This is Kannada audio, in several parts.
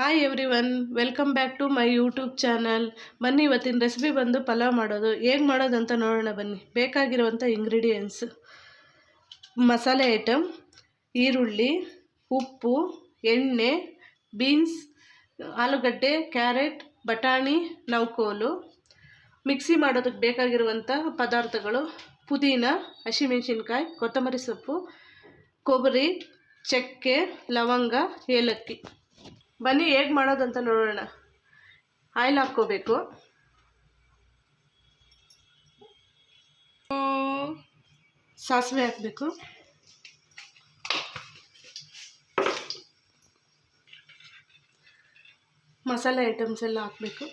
Hi everyone welcome back to my YouTube channel ಬನ್ನಿ, ಇವತ್ತಿನ ರೆಸಿಪಿ ಬಂದು ಪಲಾವ್ ಮಾಡೋದು. ಹೇಗೆ ಮಾಡೋದಂತ ನೋಡೋಣ ಬನ್ನಿ. ಬೇಕಾಗಿರುವಂಥ ಇಂಗ್ರೀಡಿಯೆಂಟ್ಸ್ ಮಸಾಲೆ ಐಟಮ್ ಈರುಳ್ಳಿ, ಉಪ್ಪು, ಎಣ್ಣೆ ಬೀನ್ಸ್ ಆಲೂಗಡ್ಡೆ ಕ್ಯಾರೆಟ್ ಬಟಾಣಿ ನೌಕೋಲು ಮಿಕ್ಸಿ ಮಾಡೋದಕ್ಕೆ ಬೇಕಾಗಿರುವಂಥ ಪದಾರ್ಥಗಳು ಪುದೀನ, ಹಸಿಮೆಣಸಿನ್ಕಾಯಿ, ಕೊತ್ತಂಬರಿ ಸೊಪ್ಪು, ಕೊಬ್ಬರಿ, ಚಕ್ಕೆ, ಲವಂಗ, ಏಲಕ್ಕಿ. ಬನ್ನಿ ಹೇಗೆ ಮಾಡೋದಂತ ನೋಡೋಣ. ಆಯಿಲ್ ಹಾಕ್ಕೋಬೇಕು. ಸಾಸಿವೆ ಹಾಕಬೇಕು. ಮಸಾಲೆ ಐಟಮ್ಸ್ ಎಲ್ಲ ಹಾಕಬೇಕು.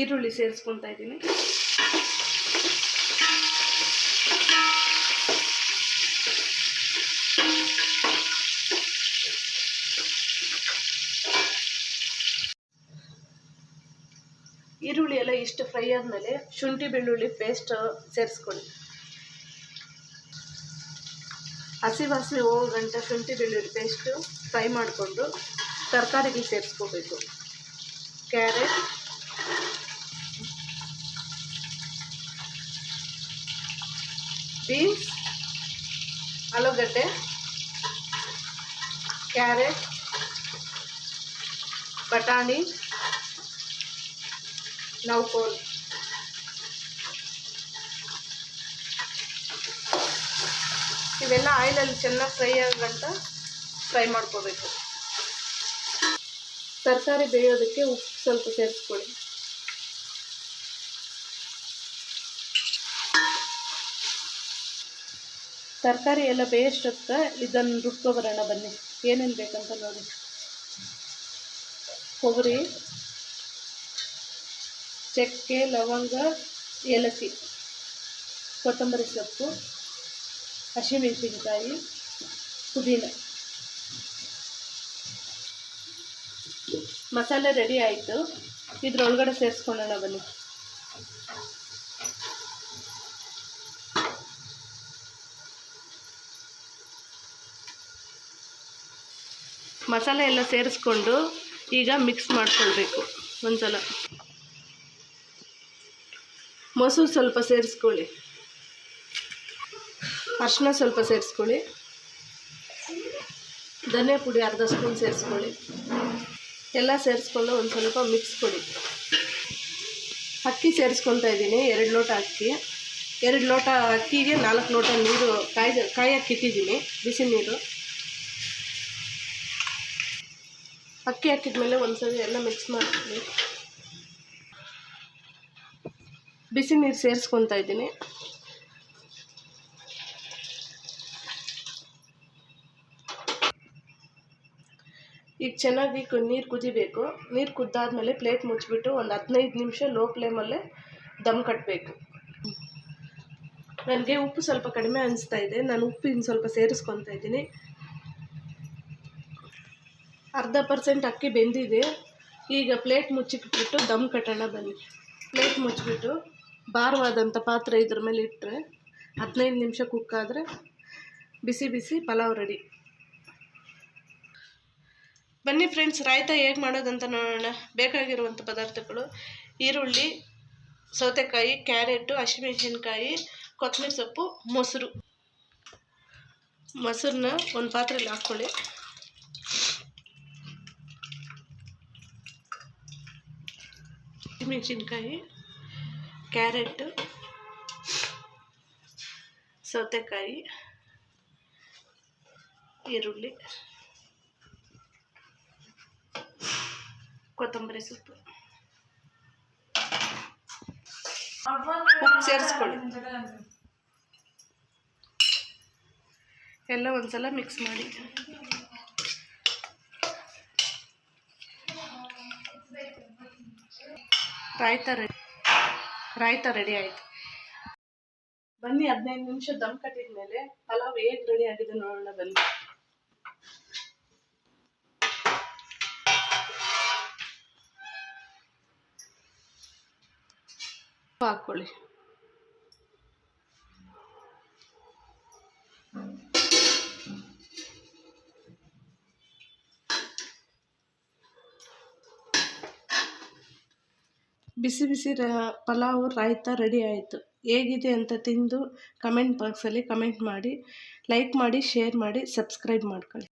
ಈರುಳ್ಳಿ ಸೇರಿಸ್ಕೊತಾ ಇದ್ದೀನಿ. ಈರುಳ್ಳಿ ಎಲ್ಲ ಇಷ್ಟು ಫ್ರೈ ಆದಮೇಲೆ ಶುಂಠಿ ಬೆಳ್ಳುಳ್ಳಿ ಪೇಸ್ಟ್ ಸೇರಿಸ್ಕೊಳ್ಳಿ. ಹಸಿ ಹೋಗೋ ಗಂಟ ಶುಂಠಿ ಬೆಳ್ಳುಳ್ಳಿ ಪೇಸ್ಟು ಫ್ರೈ ಮಾಡಿಕೊಂಡು ತರಕಾರಿಗೆ ಸೇರಿಸ್ಕೋಬೇಕು. ಕ್ಯಾರೆಟ್ ಬೀನ್ಸ್ ಆಲೂಗಡ್ಡೆ ಕ್ಯಾರೆಟ್ ಬಟಾಣಿ ನೌಕೋಲ್ ಇವೆಲ್ಲ ಆಯಿಲಲ್ಲಿ ಚೆನ್ನಾಗಿ ಫ್ರೈ ಆಗಂಟ ಫ್ರೈ ಮಾಡ್ಕೋಬೇಕು. ತರಕಾರಿ ಬೇಯೋದಕ್ಕೆ ಉಪ್ಪು ಸ್ವಲ್ಪ ಸೇರಿಸ್ಕೊಳ್ಳಿ. ತರಕಾರಿ ಎಲ್ಲ ಬೇಯಷ್ಟೊತ್ತ ಇದನ್ನು ರುಬ್ಕೊಬರೋಣ ಬನ್ನಿ. ಏನೇನು ಬೇಕಂತ ನೋಡಿ. ಕೊಬ್ಬರಿ, ಚಕ್ಕೆ, ಲವಂಗ, ಏಲಕ್ಕಿ, ಕೊತ್ತಂಬರಿ ಸೊಪ್ಪು, ಹಸಿಮೆಣಸಿನಕಾಯಿ, ಪುದೀನ. ಮಸಾಲೆ ರೆಡಿ ಆಯಿತು. ಇದರೊಳಗಡೆ ಸೇರಿಸ್ಕೊಳ್ಳೋಣ ಬನ್ನಿ. ಮಸಾಲೆ ಎಲ್ಲ ಸೇರಿಸ್ಕೊಂಡು ಈಗ ಮಿಕ್ಸ್ ಮಾಡ್ಕೊಳ್ಬೇಕು. ಒಂದ್ಸಲ. ಮೊಸರು ಸ್ವಲ್ಪ ಸೇರಿಸ್ಕೊಳ್ಳಿ. ಅರ್ಶಿನ ಸ್ವಲ್ಪ ಸೇರಿಸ್ಕೊಳ್ಳಿ. ಧನಿಯಾ ಪುಡಿ ಅರ್ಧ ಸ್ಪೂನ್ ಸೇರಿಸ್ಕೊಳ್ಳಿ. ಎಲ್ಲ ಸೇರಿಸ್ಕೊಂಡು ಒಂದು ಸ್ವಲ್ಪ ಮಿಕ್ಸ್ ಕೊಡಿ. ಅಕ್ಕಿ ಸೇರಿಸ್ಕೊತಾ ಇದ್ದೀನಿ, ಎರಡು ಲೋಟ ಅಕ್ಕಿ. ಎರಡು ಲೋಟ ಅಕ್ಕಿಗೆ ನಾಲ್ಕು ಲೋಟ ನೀರು ಕಾಯಿ ಕಾಯಿ ಹಾಕಿಟ್ಟಿದ್ದೀನಿ ಬಿಸಿ ನೀರು. ಅಕ್ಕಿ ಹಾಕಿದ್ಮೇಲೆ ಒಂದ್ಸರಿ ಎಲ್ಲ ಮಿಕ್ಸ್ ಮಾಡ್ತೀನಿ. ಬಿಸಿ ನೀರು ಸೇರಿಸ್ಕೊತಾ ಇದ್ದೀನಿ. ಈಗ ಚೆನ್ನಾಗಿ ನೀರು ಕುದಿಬೇಕು. ನೀರು ಕುದ್ದಾದ್ಮೇಲೆ ಪ್ಲೇಟ್ ಮುಚ್ಚಿಬಿಟ್ಟು ಒಂದು ಹದಿನೈದು ನಿಮಿಷ ಲೋ ಫ್ಲೇಮಲ್ಲೇ ದಮ್ ಕಟ್ಟಬೇಕು ನನಗೆ ಉಪ್ಪು ಸ್ವಲ್ಪ ಕಡಿಮೆ ಅನಿಸ್ತಾ ಇದೆ. ನಾನು ಉಪ್ಪು ಇನ್ನು ಸ್ವಲ್ಪ ಸೇರಿಸ್ಕೊತಾ ಇದ್ದೀನಿ. ಅರ್ಧ ಪರ್ಸೆಂಟ್ ಅಕ್ಕಿ ಬೆಂದಿದೆ. ಈಗ ಪ್ಲೇಟ್ ಮುಚ್ಚಿಟ್ಬಿಟ್ಟು ದಮ್ ಕಟ್ಟೋಣ ಬನ್ನಿ. ಪ್ಲೇಟ್ ಮುಚ್ಚಿಬಿಟ್ಟು ಭಾರವಾದಂಥ ಪಾತ್ರೆ ಇದ್ರ ಮೇಲೆ ಇಟ್ಟರೆ ಹದಿನೈದು ನಿಮಿಷ ಕುಕ್ಕಾದರೆ ಬಿಸಿ ಬಿಸಿ ಪಲಾವ್ ರೆಡಿ ಬನ್ನಿ ಫ್ರೆಂಡ್ಸ್ ರಾಯ್ತ ಹೇಗೆ ಮಾಡೋದಂತ ನೋಡೋಣ. ಬೇಕಾಗಿರುವಂಥ ಪದಾರ್ಥಗಳು ಈರುಳ್ಳಿ, ಸೌತೆಕಾಯಿ, ಕ್ಯಾರೆಟು, ಹಸಿಮೆಣಸಿನ್ಕಾಯಿ, ಕೊತ್ತಂಬರಿ ಸೊಪ್ಪು, ಮೊಸರು. ಮೊಸರನ್ನ ಒಂದು ಪಾತ್ರೆಯಲ್ಲಿ ಹಾಕ್ಕೊಳ್ಳಿ. ಮೆಣಸಿನ್ಕಾಯಿ ಕ್ಯಾರೆಟು ಸೌತೆಕಾಯಿ ಈರುಳ್ಳಿ ಕೊತ್ತಂಬರಿ ಸೊಪ್ಪು. ಉಪ್ಪು ಸೇರಿಸ್ಕೊಳ್ಳಿ. ಎಲ್ಲ ಒಂದ್ಸಲ ಮಿಕ್ಸ್ ಮಾಡಿ. ರಾಯ್ತ ರೆಡಿ ರಾಯ್ತ ರೆಡಿ ಆಯ್ತು. ಬನ್ನಿ ಹದಿನೈದು ನಿಮಿಷ ದಮ್ ಕಟ್ಟಿದ್ಮೇಲೆ ಪಲಾವ್ ಹೇಗೆ ರೆಡಿ ಆಗಿದೆ ನೋಡೋಣ ಬನ್ನಿ. ಹಾಕೊಳ್ಳಿ. ಬಿಸಿ ಬಿಸಿ ರ ಪಲಾವು, ರಾಯ್ತ ರೆಡಿ ಆಯಿತು. ಹೇಗಿದೆ ಅಂತ ತಿಂದು ಕಮೆಂಟ್ ಬಾಕ್ಸಲ್ಲಿ ಕಮೆಂಟ್ ಮಾಡಿ, ಲೈಕ್ ಮಾಡಿ, ಶೇರ್ ಮಾಡಿ, ಸಬ್ಸ್ಕ್ರೈಬ್ ಮಾಡ್ಕೊಳ್ಳಿ.